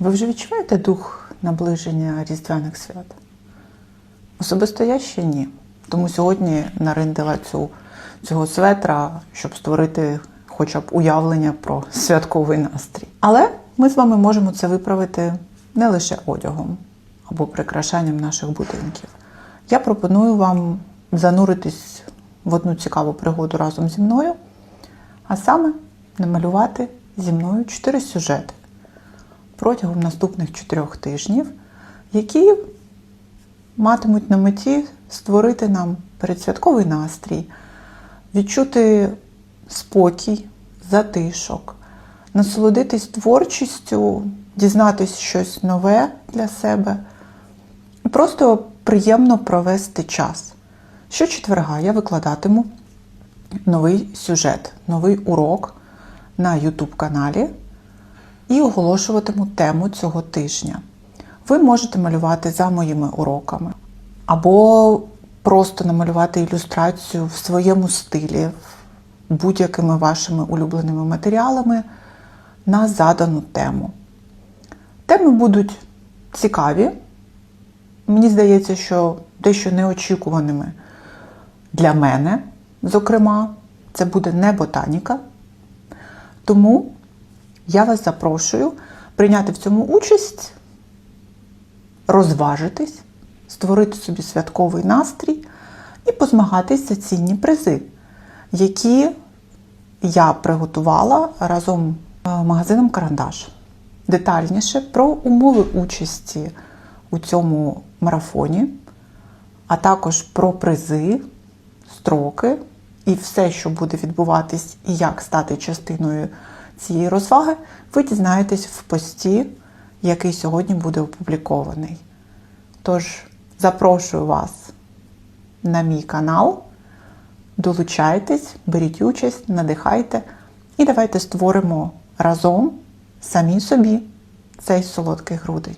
Ви вже відчуваєте дух наближення Різдвяних свят? Особисто я ще ні. Тому сьогодні нариндила цю, цього светра, щоб створити хоча б уявлення про святковий настрій. Але ми з вами можемо це виправити не лише одягом або прикрашанням наших будинків. Я пропоную вам зануритись в одну цікаву пригоду разом зі мною, а саме намалювати зі мною чотири сюжети протягом наступних чотирьох тижнів, які матимуть на меті створити нам передсвятковий настрій, відчути спокій, затишок, насолодитись творчістю, дізнатись щось нове для себе, просто приємно провести час. Щочетверга я викладатиму новий сюжет, новий урок на YouTube каналі і оголошуватиму тему цього тижня. Ви можете малювати за моїми уроками, або просто намалювати ілюстрацію в своєму стилі, будь-якими вашими улюбленими матеріалами на задану тему. Теми будуть цікаві. Мені здається, що дещо неочікуваними для мене, зокрема, це буде не ботаніка. Тому я вас запрошую прийняти в цьому участь, розважитись, створити собі святковий настрій і позмагатись за цінні призи, які я приготувала разом з магазином Карандаш. Детальніше про умови участі у цьому марафоні, а також про призи, строки і все, що буде відбуватись, і як стати частиною цієї розваги, ви дізнаєтесь в пості, який сьогодні буде опублікований. Тож запрошую вас на мій канал, долучайтесь, беріть участь, надихайте і давайте створимо разом самі собі цей солодкий грудень.